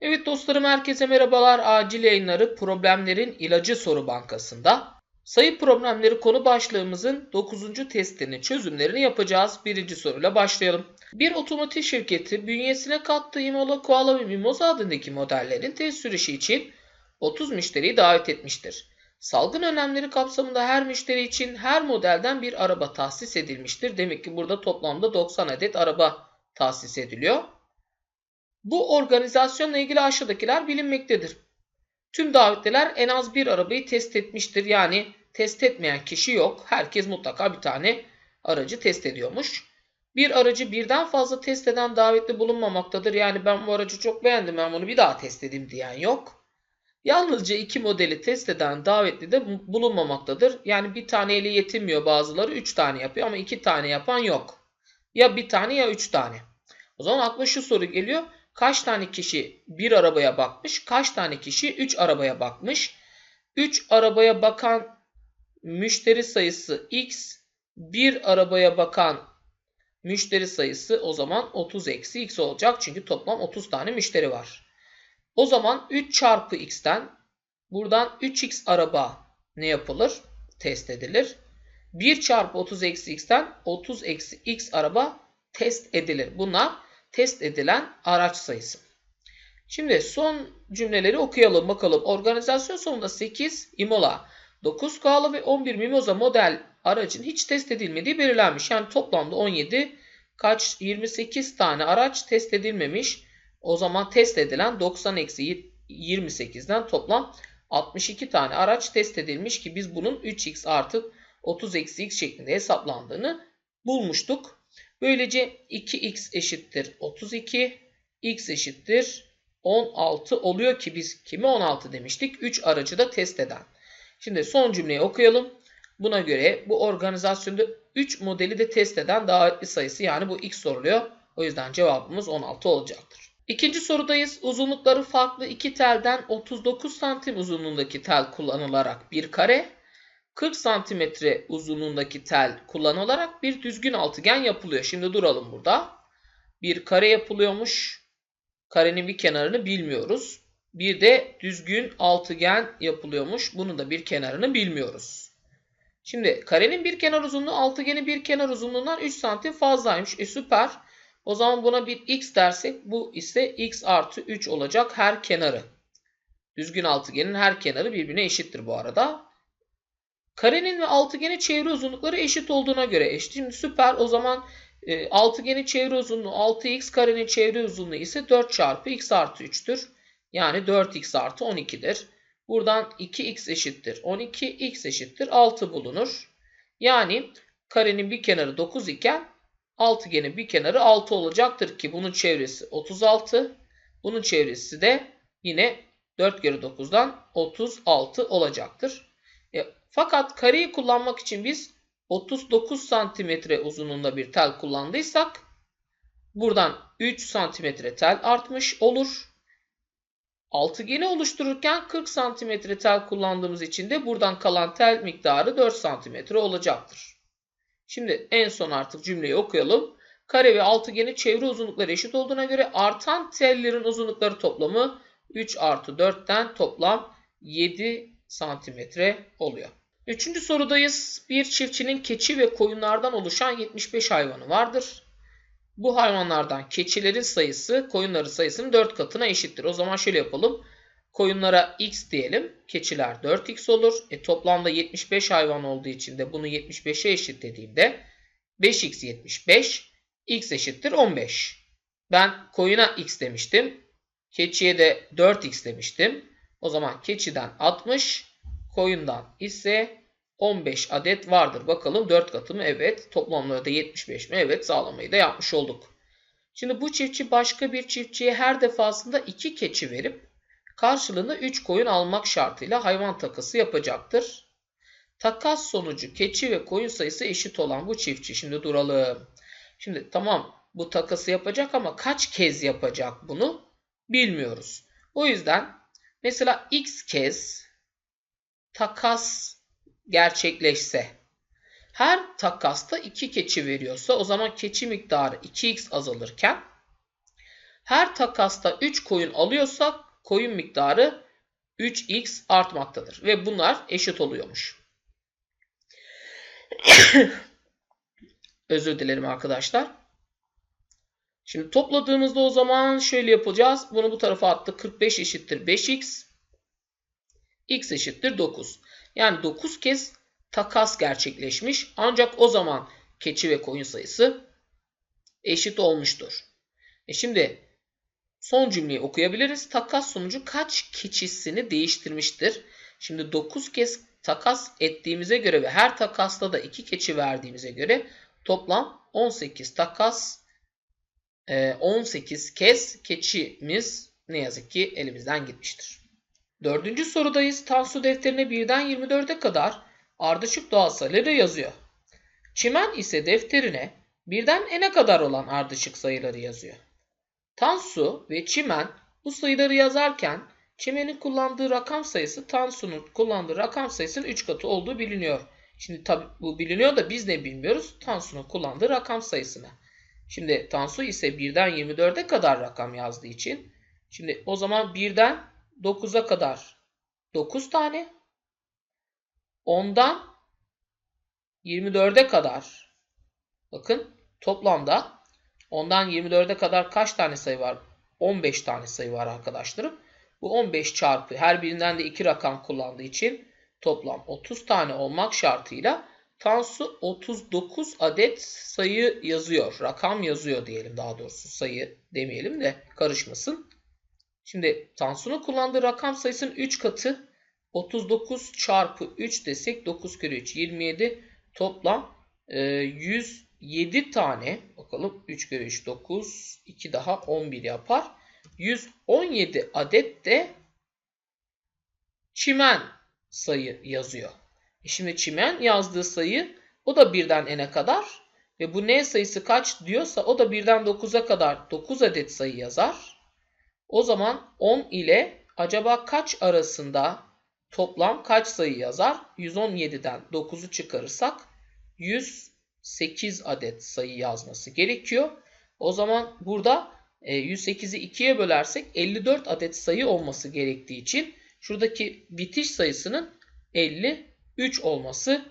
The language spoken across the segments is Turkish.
Evet dostlarım herkese merhabalar. Acil yayınları problemlerin ilacı soru bankasında. Sayı problemleri konu başlığımızın 9. testinin çözümlerini yapacağız. Birinci soruyla başlayalım. Bir otomotiv şirketi bünyesine kattığı Imola, Koala ve Mimosa adındaki modellerin test sürüşü için 30 müşteriyi davet etmiştir. Salgın önlemleri kapsamında her müşteri için her modelden bir araba tahsis edilmiştir. Demek ki burada toplamda 90 adet araba tahsis ediliyor. Bu organizasyonla ilgili aşağıdakiler bilinmektedir. Tüm davetliler en az bir arabayı test etmiştir. Yani test etmeyen kişi yok. Herkes mutlaka bir tane aracı test ediyormuş. Bir aracı birden fazla test eden davetli bulunmamaktadır. Yani ben bu aracı çok beğendim ben bunu bir daha test edeyim diyen yok. Yalnızca iki modeli test eden davetli de bulunmamaktadır. Yani bir taneyle yetinmiyor bazıları üç tane yapıyor ama iki tane yapan yok. Ya bir tane ya üç tane. O zaman aklıma şu soru geliyor. Kaç tane kişi bir arabaya bakmış? Kaç tane kişi 3 arabaya bakmış? 3 arabaya bakan müşteri sayısı x, bir arabaya bakan müşteri sayısı o zaman 30 eksi x olacak. Çünkü toplam 30 tane müşteri var. O zaman 3 çarpı x'ten buradan 3x araba ne yapılır? Test edilir. 1 çarpı 30 eksi x'ten 30 eksi x araba test edilir. Bunlar test edilen araç sayısı. Şimdi son cümleleri okuyalım bakalım. Organizasyon sonunda 8 Imola, 9 Koala ve 11 Mimosa model aracın hiç test edilmediği belirlenmiş. Yani toplamda 17 kaç 28 tane araç test edilmemiş. O zaman test edilen 90 eksi 28'den toplam 62 tane araç test edilmiş ki biz bunun 3x artı 30 eksi x şeklinde hesaplandığını bulmuştuk. Böylece 2x eşittir 32, x eşittir 16 oluyor ki biz kimi 16 demiştik? 3 aracı da test eden. Şimdi son cümleyi okuyalım. Buna göre bu organizasyonda 3 modeli de test eden davetli sayısı yani bu x soruluyor. O yüzden cevabımız 16 olacaktır. İkinci sorudayız. Uzunlukları farklı iki telden 39 santim uzunluğundaki tel kullanılarak bir kare, 40 santimetre uzunluğundaki tel kullanılarak bir düzgün altıgen yapılıyor. Şimdi duralım burada. Bir kare yapılıyormuş. Karenin bir kenarını bilmiyoruz. Bir de düzgün altıgen yapılıyormuş. Bunun da bir kenarını bilmiyoruz. Şimdi karenin bir kenar uzunluğu altıgenin bir kenar uzunluğundan 3 santim fazlaymış. E süper. O zaman buna bir x dersek bu ise x artı 3 olacak her kenarı. Düzgün altıgenin her kenarı birbirine eşittir bu arada. Karenin ve altıgenin çevre uzunlukları eşit olduğuna göre eşit. Şimdi süper o zaman e, altıgenin çevre uzunluğu 6x karenin çevre uzunluğu ise 4 çarpı x artı 3'tür. Yani 4x artı 12'dir. Buradan 2x eşittir 12, x eşittir 6 bulunur. Yani karenin bir kenarı 9 iken altıgenin bir kenarı 6 olacaktır ki bunun çevresi 36. Bunun çevresi de yine 4 kere 9'dan 36 olacaktır. E, fakat kareyi kullanmak için biz 39 santimetre uzunluğunda bir tel kullandıysak buradan 3 santimetre tel artmış olur. Altıgeni oluştururken 40 santimetre tel kullandığımız için de buradan kalan tel miktarı 4 santimetre olacaktır. Şimdi en son artık cümleyi okuyalım. Kare ve altıgenin çevre uzunlukları eşit olduğuna göre artan tellerin uzunlukları toplamı 3 artı 4'ten toplam 7 santimetre oluyor. Üçüncü sorudayız. Bir çiftçinin keçi ve koyunlardan oluşan 75 hayvanı vardır. Bu hayvanlardan keçilerin sayısı koyunların sayısının 4 katına eşittir. O zaman şöyle yapalım. Koyunlara x diyelim. Keçiler 4x olur. E, toplamda 75 hayvan olduğu için de bunu 75'e eşitlediğimde 5x 75, x eşittir 15. Ben koyuna x demiştim. Keçiye de 4x demiştim. O zaman keçiden 60, koyundan ise 15 adet vardır. Bakalım 4 katı mı? Evet. Toplamları da 75 mi? Evet. Sağlamayı da yapmış olduk. Şimdi bu çiftçi başka bir çiftçiye her defasında 2 keçi verip karşılığında 3 koyun almak şartıyla hayvan takası yapacaktır. Takas sonucu keçi ve koyun sayısı eşit olan bu çiftçi. Şimdi duralım. Şimdi tamam bu takası yapacak ama kaç kez yapacak bunu bilmiyoruz. O yüzden mesela x kez takas gerçekleşse her takasta 2 keçi veriyorsa o zaman keçi miktarı 2x azalırken her takasta 3 koyun alıyorsak koyun miktarı 3x artmaktadır. Ve bunlar eşit oluyormuş. Özür dilerim arkadaşlar. Şimdi topladığımızda o zaman şöyle yapacağız. Bunu bu tarafa attık. 45 eşittir 5x. X eşittir 9. Yani 9 kez takas gerçekleşmiş. Ancak o zaman keçi ve koyun sayısı eşit olmuştur. E şimdi son cümleyi okuyabiliriz. Takas sonucu kaç keçisini değiştirmiştir? Şimdi 9 kez takas ettiğimize göre ve her takasta da 2 keçi verdiğimize göre toplam 18 takas 18 kez keçimiz ne yazık ki elimizden gitmiştir. Dördüncü sorudayız. Tansu defterine birden 24'e kadar ardışık doğal sayıları yazıyor. Çimen ise defterine birden n'e kadar olan ardışık sayıları yazıyor. Tansu ve Çimen bu sayıları yazarken Çimen'in kullandığı rakam sayısı Tansu'nun kullandığı rakam sayısının 3 katı olduğu biliniyor. Şimdi tabi bu biliniyor da biz ne bilmiyoruz? Tansu'nun kullandığı rakam sayısını. Şimdi Tansu ise 1'den 24'e kadar rakam yazdığı için şimdi o zaman 1'den 9'a kadar 9 tane 10'dan 24'e kadar bakın toplamda 10'dan 24'e kadar kaç tane sayı var? 15 tane sayı var arkadaşlarım. Bu 15 çarpı her birinden de 2 rakam kullandığı için toplam 30 tane olmak şartıyla Tansu 39 adet sayı yazıyor. Rakam yazıyor diyelim daha doğrusu. Sayı demeyelim de karışmasın. Şimdi Tansu'nun kullandığı rakam sayısının 3 katı 39 çarpı 3 desek 9 kere 3 27 toplam e, 107 tane bakalım 3 kere 3 9 2 daha 11 yapar. 117 adet de çimen sayı yazıyor. E şimdi çimen yazdığı sayı o da birden n'e kadar ve bu n sayısı kaç diyorsa o da birden 9'a kadar 9 adet sayı yazar. O zaman 10 ile acaba kaç arasında toplam kaç sayı yazar? 117'den 9'u çıkarırsak 108 adet sayı yazması gerekiyor. O zaman burada 108'i e, 2'ye bölersek 54 adet sayı olması gerektiği için şuradaki bitiş sayısının 53 olması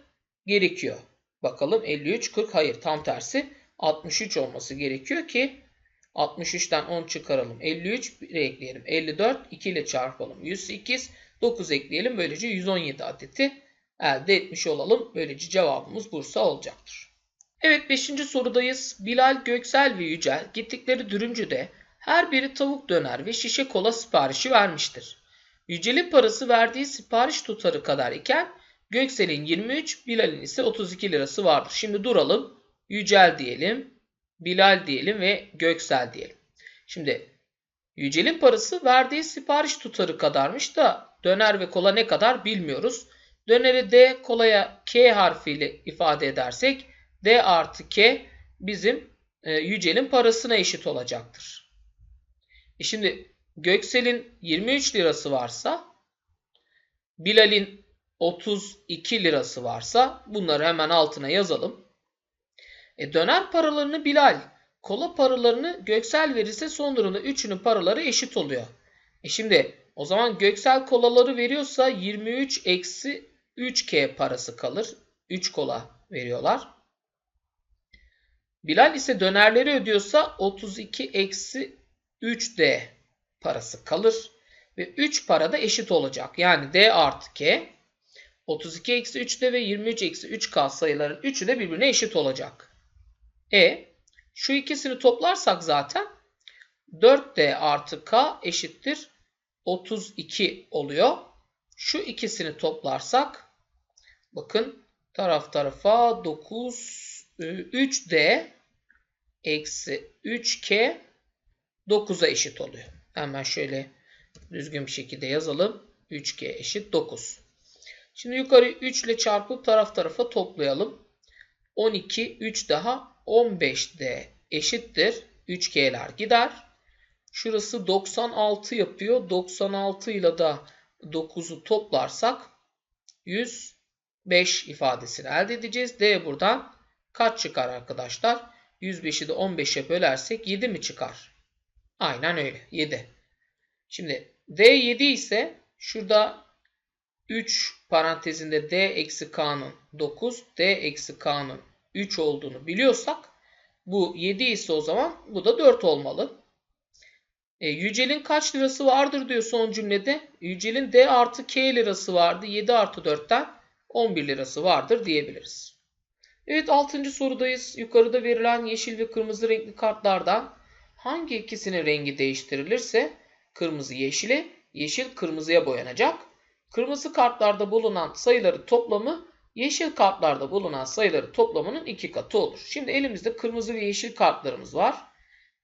gerekiyor. Bakalım 53, 40 hayır tam tersi 63 olması gerekiyor ki 63'ten 10 çıkaralım. 53 1 ekleyelim. 54 2 ile çarpalım. 108 9 ekleyelim. Böylece 117 adeti elde etmiş olalım. Böylece cevabımız Bursa olacaktır. Evet 5. sorudayız. Bilal, Göksel ve Yücel gittikleri dürümcüde her biri tavuk döner ve şişe kola siparişi vermiştir. Yücel'in parası verdiği sipariş tutarı kadar iken Göksel'in 23, Bilal'in ise 32 lirası vardır. Şimdi duralım. Yücel diyelim, Bilal diyelim ve Göksel diyelim. Şimdi Yücel'in parası verdiği sipariş tutarı kadarmış da döner ve kola ne kadar bilmiyoruz. Döneri D, kolaya K harfiyle ifade edersek D artı K bizim e, Yücel'in parasına eşit olacaktır. E şimdi Göksel'in 23 lirası varsa Bilal'in 32 lirası varsa bunları hemen altına yazalım. E döner paralarını Bilal, kola paralarını Göksel verirse son durumda üçünün paraları eşit oluyor. E şimdi o zaman Göksel kolaları veriyorsa 23 eksi 3K parası kalır. 3 kola veriyorlar. Bilal ise dönerleri ödüyorsa 32 eksi 3D parası kalır. Ve 3 para da eşit olacak. Yani D artı K 32 eksi 3D ve 23 eksi 3K sayıların üçü de birbirine eşit olacak. E şu ikisini toplarsak zaten 4D artı K eşittir 32 oluyor. Şu ikisini toplarsak bakın taraf tarafa 9 3D eksi 3K 9'a eşit oluyor. Hemen şöyle düzgün bir şekilde yazalım. 3G eşit 9. Şimdi yukarı 3 ile çarpıp taraf tarafa toplayalım. 12, 3 daha 15D eşittir. 3G'ler gider. Şurası 96 yapıyor. 96 ile de 9'u toplarsak 105 ifadesini elde edeceğiz. D buradan kaç çıkar arkadaşlar? 105'i de 15'e bölersek 7 mi çıkar? Aynen öyle. 7. Şimdi D 7 ise şurada 3 parantezinde D eksi K'nın 9, D eksi K'nın 3 olduğunu biliyorsak bu 7 ise o zaman bu da 4 olmalı. E, Yücel'in kaç lirası vardır diyor son cümlede. Yücel'in D artı K lirası vardı. 7 artı 4'ten 11 lirası vardır diyebiliriz. Evet 6. sorudayız. Yukarıda verilen yeşil ve kırmızı renkli kartlardan hangi ikisinin rengi değiştirilirse kırmızı yeşile, yeşil kırmızıya boyanacak. Kırmızı kartlarda bulunan sayıları toplamı yeşil kartlarda bulunan sayıları toplamının iki katı olur. Şimdi elimizde kırmızı ve yeşil kartlarımız var.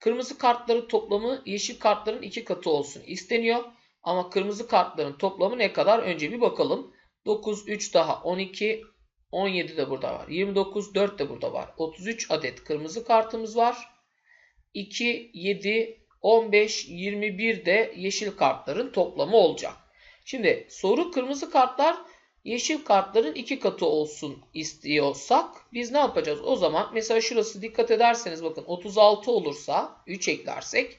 Kırmızı kartların toplamı yeşil kartların iki katı olsun isteniyor. Ama kırmızı kartların toplamı ne kadar? Önce bir bakalım. 9, 3 daha 12, 17 de burada var. 29, 4 de burada var. 33 adet kırmızı kartımız var. 2, 7, 15, 21 de yeşil kartların toplamı olacak. Şimdi soru kırmızı kartlar yeşil kartların iki katı olsun istiyorsak biz ne yapacağız? O zaman mesela şurası dikkat ederseniz bakın 36 olursa 3 eklersek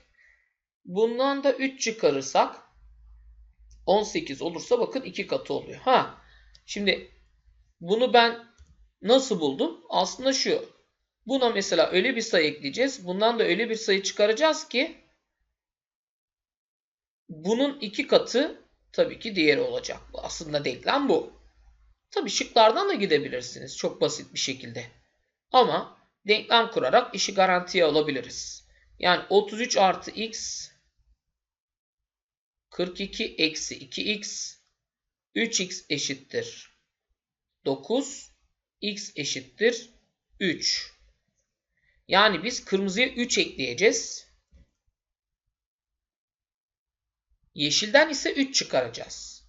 bundan da 3 çıkarırsak 18 olursa bakın iki katı oluyor. Ha, şimdi bunu ben nasıl buldum? Aslında şu. Buna mesela öyle bir sayı ekleyeceğiz. Bundan da öyle bir sayı çıkaracağız ki bunun iki katı tabii ki diğeri olacak. Aslında denklem bu. Tabii şıklardan da gidebilirsiniz çok basit bir şekilde. Ama denklem kurarak işi garantiye alabiliriz. Yani 33 artı x 42 eksi 2x 3x eşittir 9 x eşittir 3. Yani biz kırmızıya 3 ekleyeceğiz. Yeşilden ise 3 çıkaracağız.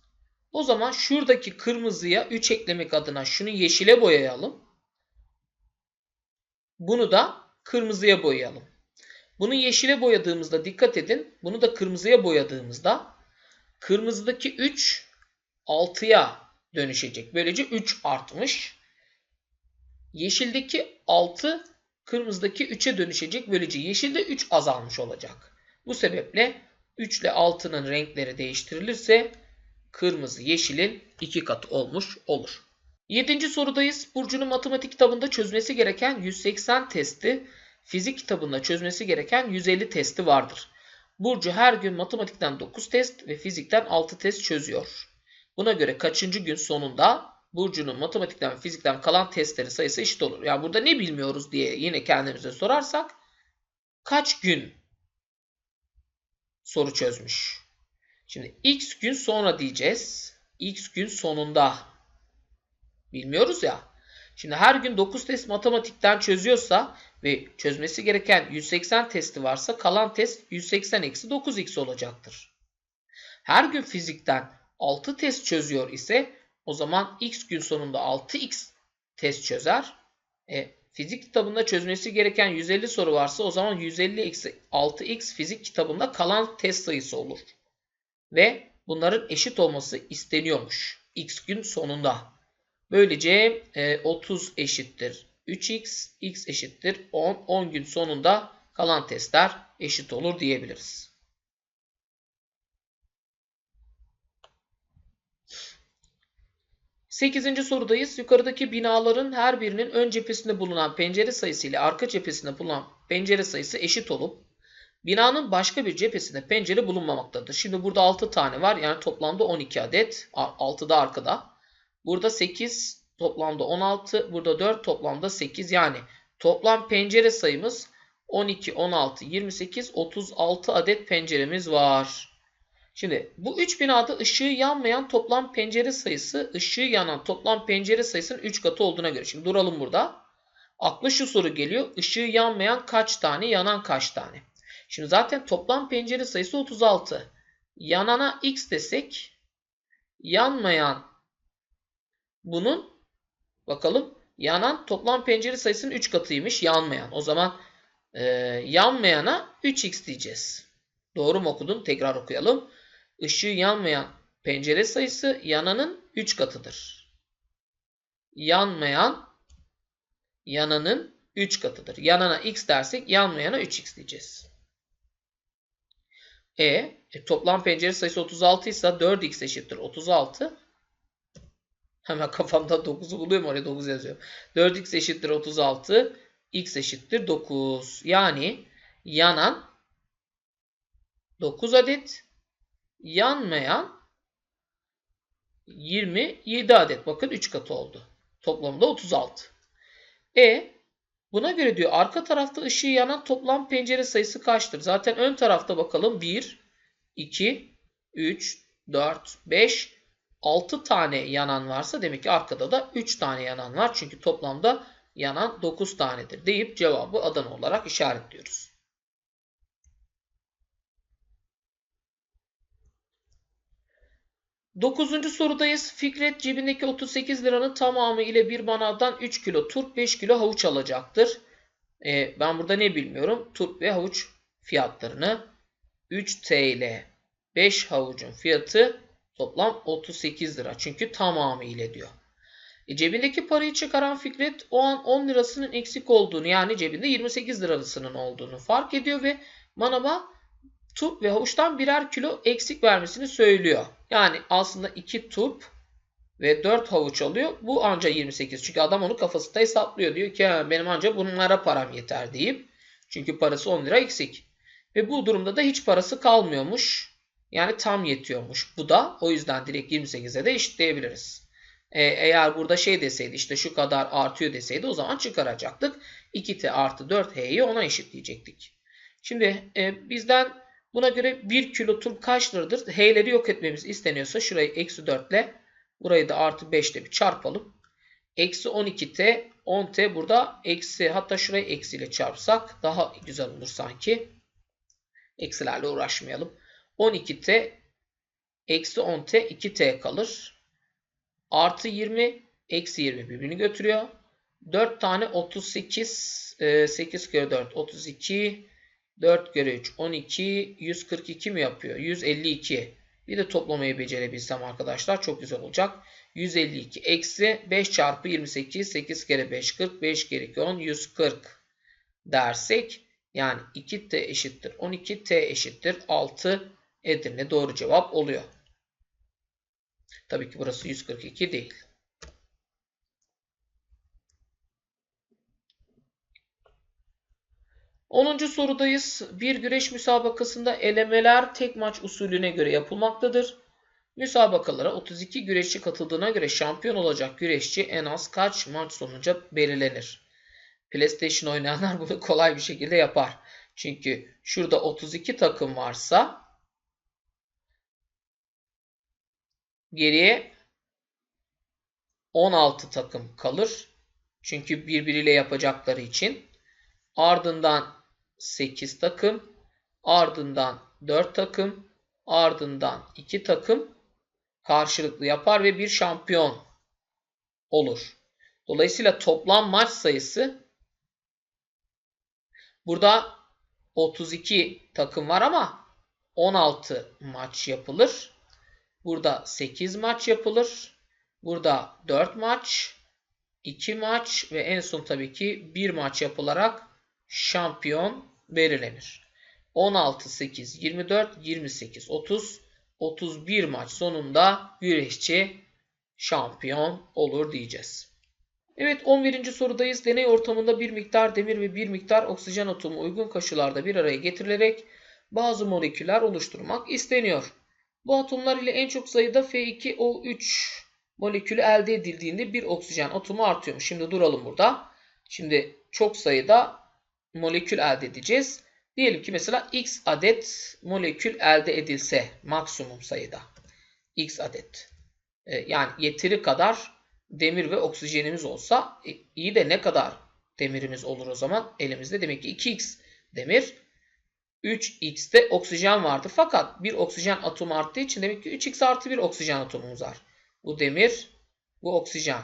O zaman şuradaki kırmızıya 3 eklemek adına şunu yeşile boyayalım. Bunu da kırmızıya boyayalım. Bunu yeşile boyadığımızda dikkat edin. Bunu da kırmızıya boyadığımızda kırmızıdaki 3 6'ya dönüşecek. Böylece 3 artmış. Yeşildeki 6 kırmızıdaki 3'e dönüşecek. Böylece yeşilde 3 azalmış olacak. Bu sebeple 3 ile 6'nın renkleri değiştirilirse kırmızı yeşilin 2 katı olmuş olur. 7. sorudayız. Burcu'nun matematik kitabında çözmesi gereken 180 testi, fizik kitabında çözmesi gereken 150 testi vardır. Burcu her gün matematikten 9 test ve fizikten 6 test çözüyor. Buna göre kaçıncı gün sonunda Burcu'nun matematikten ve fizikten kalan testlerin sayısı eşit olur. Yani burada ne bilmiyoruz diye yine kendimize sorarsak kaç gün soru çözmüş? Şimdi x gün sonra diyeceğiz. x gün sonunda. Bilmiyoruz ya. Şimdi her gün 9 test matematikten çözüyorsa ve çözmesi gereken 180 testi varsa kalan test 180 eksi 9x olacaktır. Her gün fizikten 6 test çözüyor ise o zaman x gün sonunda 6x test çözer. E, fizik kitabında çözmesi gereken 150 soru varsa o zaman 150 eksi 6x fizik kitabında kalan test sayısı olur. Ve bunların eşit olması isteniyormuş x gün sonunda. Böylece e, 30 eşittir 3x, x eşittir 10. 10 gün sonunda kalan testler eşit olur diyebiliriz. Sekizinci sorudayız. Yukarıdaki binaların her birinin ön cephesinde bulunan pencere sayısı ile arka cephesinde bulunan pencere sayısı eşit olup binanın başka bir cephesinde pencere bulunmamaktadır. Şimdi burada 6 tane var. Yani toplamda 12 adet. 6 da arkada. Burada 8 toplamda 16. Burada 4 toplamda 8. Yani toplam pencere sayımız 12, 16, 28, 36 adet penceremiz var. Şimdi bu 3 binada ışığı yanmayan toplam pencere sayısı ışığı yanan toplam pencere sayısının 3 katı olduğuna göre. Şimdi duralım burada. Akla şu soru geliyor. Işığı yanmayan kaç tane, yanan kaç tane? Şimdi zaten toplam pencere sayısı 36. Yanana x desek yanmayan bunun bakalım yanan toplam pencere sayısının 3 katıymış yanmayan. O zaman e, yanmayana 3x diyeceğiz. Doğru mu okudum? Tekrar okuyalım. Işığı yanmayan pencere sayısı yananın 3 katıdır. Yanmayan yananın 3 katıdır. Yanana x dersek yanmayana 3x diyeceğiz. E, e toplam pencere sayısı 36 ise 4x eşittir 36. Hemen kafamda 9'u buluyorum oraya 9 yazıyorum. 4x eşittir 36. x eşittir 9. Yani yanan 9 adet yanmayan 27 adet. Bakın 3 katı oldu. Toplamda 36. E buna göre diyor arka tarafta ışığı yanan toplam pencere sayısı kaçtır? Zaten ön tarafta bakalım 1, 2, 3, 4, 5, 6 tane yanan varsa demek ki arkada da 3 tane yanan var. Çünkü toplamda yanan 9 tanedir deyip cevabı Adana olarak işaretliyoruz. Dokuzuncu sorudayız. Fikret cebindeki 38 liranın tamamı ile bir manavdan 3 kilo turp 5 kilo havuç alacaktır. Ee, ben burada ne bilmiyorum? Turp ve havuç fiyatlarını 3 TL 5 havucun fiyatı toplam 38 lira. Çünkü tamamı ile diyor. E, cebindeki parayı çıkaran Fikret o an 10 lirasının eksik olduğunu yani cebinde 28 lirasının olduğunu fark ediyor ve manava turp ve havuçtan birer kilo eksik vermesini söylüyor. Yani aslında 2 turp ve 4 havuç alıyor. Bu anca 28. Çünkü adam onu kafasında hesaplıyor. Diyor ki benim anca bunlara param yeter deyip. Çünkü parası 10 lira eksik. Ve bu durumda da hiç parası kalmıyormuş. Yani tam yetiyormuş. Bu da o yüzden direkt 28'e de eşitleyebiliriz. Ee, eğer burada şey deseydi işte şu kadar artıyor deseydi o zaman çıkaracaktık. 2t artı 4h'yi ona eşitleyecektik. Şimdi e, bizden Buna göre 1 kilo turp kaç liradır? H'leri yok etmemiz isteniyorsa şurayı eksi 4 ile burayı da artı 5 ile bir çarpalım. Eksi 12t 10t burada eksi hatta şurayı eksiyle çarpsak daha güzel olur sanki. Eksilerle uğraşmayalım. 12t eksi 10t 2t kalır. Artı 20 eksi 20 birbirini götürüyor. 4 tane 38 8 kere 4 32 4 kere 3 12 142 mi yapıyor? 152. Bir de toplamayı becerebilsem arkadaşlar çok güzel olacak. 152 eksi 5 çarpı 28 8 kere 5 40 5 kere 2 10 140 dersek yani 2t eşittir 12 t eşittir 6 Edirne doğru cevap oluyor. Tabii ki burası 142 değil. 10. sorudayız. Bir güreş müsabakasında elemeler tek maç usulüne göre yapılmaktadır. Müsabakalara 32 güreşçi katıldığına göre şampiyon olacak güreşçi en az kaç maç sonuca belirlenir? PlayStation oynayanlar bunu kolay bir şekilde yapar. Çünkü şurada 32 takım varsa geriye 16 takım kalır. Çünkü birbiriyle yapacakları için. Ardından 8 takım, ardından 4 takım, ardından 2 takım karşılıklı yapar ve bir şampiyon olur. Dolayısıyla toplam maç sayısı burada 32 takım var ama 16 maç yapılır. Burada 8 maç yapılır. Burada 4 maç, 2 maç ve en son tabii ki 1 maç yapılarak şampiyon belirlenir. 16, 8, 24, 28, 30, 31 maç sonunda güreşçi şampiyon olur diyeceğiz. Evet 11. sorudayız. Deney ortamında bir miktar demir ve bir miktar oksijen atomu uygun koşullarda bir araya getirilerek bazı moleküller oluşturmak isteniyor. Bu atomlar ile en çok sayıda F2O3 molekülü elde edildiğinde bir oksijen atomu artıyormuş. Şimdi duralım burada. Şimdi çok sayıda molekül elde edeceğiz. Diyelim ki mesela x adet molekül elde edilse maksimum sayıda. x adet. E, yani yeteri kadar demir ve oksijenimiz olsa e, iyi de ne kadar demirimiz olur o zaman elimizde demek ki 2x demir 3x'te oksijen vardır. Fakat bir oksijen atomu arttığı için demek ki 3x artı bir oksijen atomumuz var. Bu demir, bu oksijen.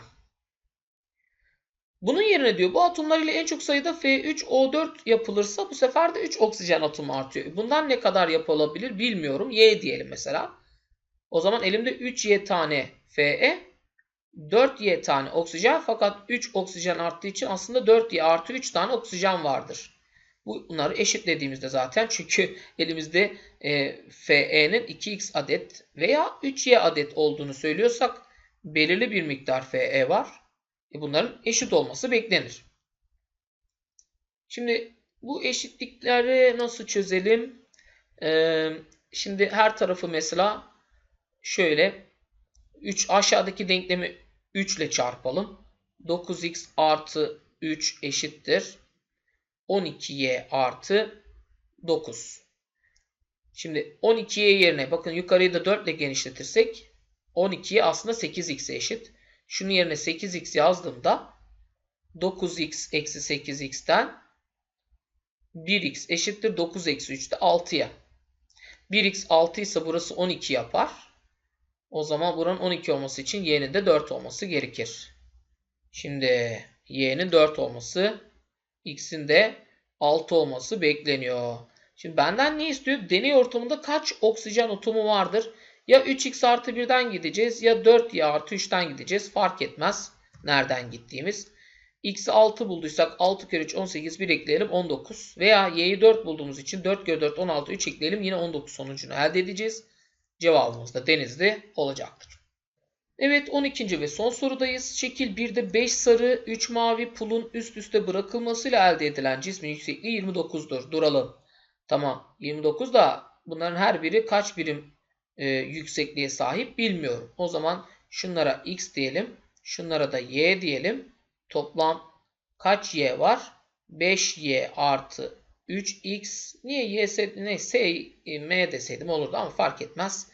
Bunun yerine diyor bu atomlar ile en çok sayıda F3O4 yapılırsa bu sefer de 3 oksijen atomu artıyor. Bundan ne kadar yapılabilir bilmiyorum. Y diyelim mesela. O zaman elimde 3Y tane Fe, 4Y tane oksijen fakat 3 oksijen arttığı için aslında 4Y artı 3 tane oksijen vardır. Bunları eşitlediğimizde zaten çünkü elimizde e, FE'nin 2x adet veya 3y adet olduğunu söylüyorsak belirli bir miktar FE var. E bunların eşit olması beklenir. Şimdi bu eşitlikleri nasıl çözelim? Ee, şimdi her tarafı mesela şöyle 3 aşağıdaki denklemi 3 ile çarpalım. 9x artı 3 eşittir. 12y artı 9. Şimdi 12y yerine bakın yukarıyı da 4 ile genişletirsek 12'ye aslında 8x'e eşit. Şunun yerine 8x yazdığımda 9x eksi 8x'ten 1x eşittir 9 eksi 3'te 6'ya. 1x 6 ise burası 12 yapar. O zaman buranın 12 olması için y'nin de 4 olması gerekir. Şimdi y'nin 4 olması, x'in de 6 olması bekleniyor. Şimdi benden ne istiyor? Deney ortamında kaç oksijen atomu vardır? Ya 3x artı 1'den gideceğiz ya 4y artı 3'ten gideceğiz. Fark etmez nereden gittiğimiz. x'i 6 bulduysak 6 kere 3 18 1 ekleyelim 19. Veya y'yi 4 bulduğumuz için 4 kere 4 16 3 ekleyelim yine 19 sonucunu elde edeceğiz. Cevabımız da denizli olacaktır. Evet 12. ve son sorudayız. Şekil 1'de 5 sarı 3 mavi pulun üst üste bırakılmasıyla elde edilen cismin yüksekliği 29'dur. Duralım. Tamam 29 da bunların her biri kaç birim e, yüksekliğe sahip bilmiyorum. O zaman şunlara x diyelim. Şunlara da y diyelim. Toplam kaç y var? 5y artı 3x. Niye y neyse e, m deseydim olurdu ama fark etmez.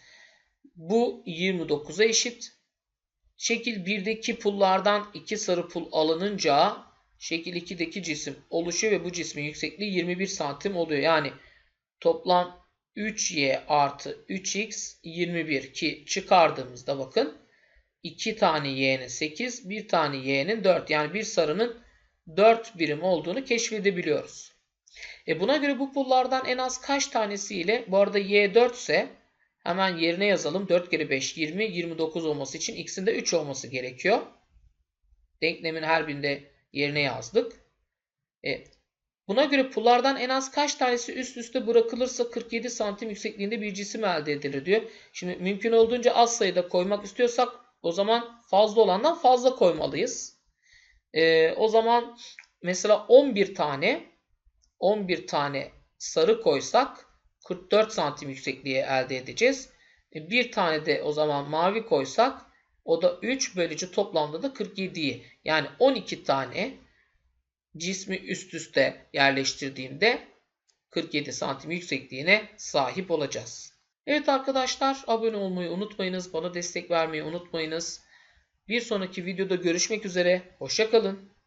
Bu 29'a eşit. Şekil 1'deki pullardan 2 sarı pul alınınca şekil 2'deki cisim oluşuyor ve bu cismin yüksekliği 21 santim oluyor. Yani toplam 3y artı 3x 21 ki çıkardığımızda bakın 2 tane y'nin 8 bir tane y'nin 4 yani bir sarının 4 birim olduğunu keşfedebiliyoruz. E buna göre bu pullardan en az kaç tanesiyle bu arada y 4 ise hemen yerine yazalım 4 kere 5 20 29 olması için x'in de 3 olması gerekiyor. Denklemin her birinde yerine yazdık. E, Buna göre pullardan en az kaç tanesi üst üste bırakılırsa 47 santim yüksekliğinde bir cisim elde edilir diyor. Şimdi mümkün olduğunca az sayıda koymak istiyorsak o zaman fazla olandan fazla koymalıyız. Ee, o zaman mesela 11 tane 11 tane sarı koysak 44 santim yüksekliğe elde edeceğiz. E, bir tane de o zaman mavi koysak o da 3 bölücü toplamda da 47'yi yani 12 tane cismi üst üste yerleştirdiğimde 47 santim yüksekliğine sahip olacağız. Evet arkadaşlar abone olmayı unutmayınız. Bana destek vermeyi unutmayınız. Bir sonraki videoda görüşmek üzere. Hoşçakalın.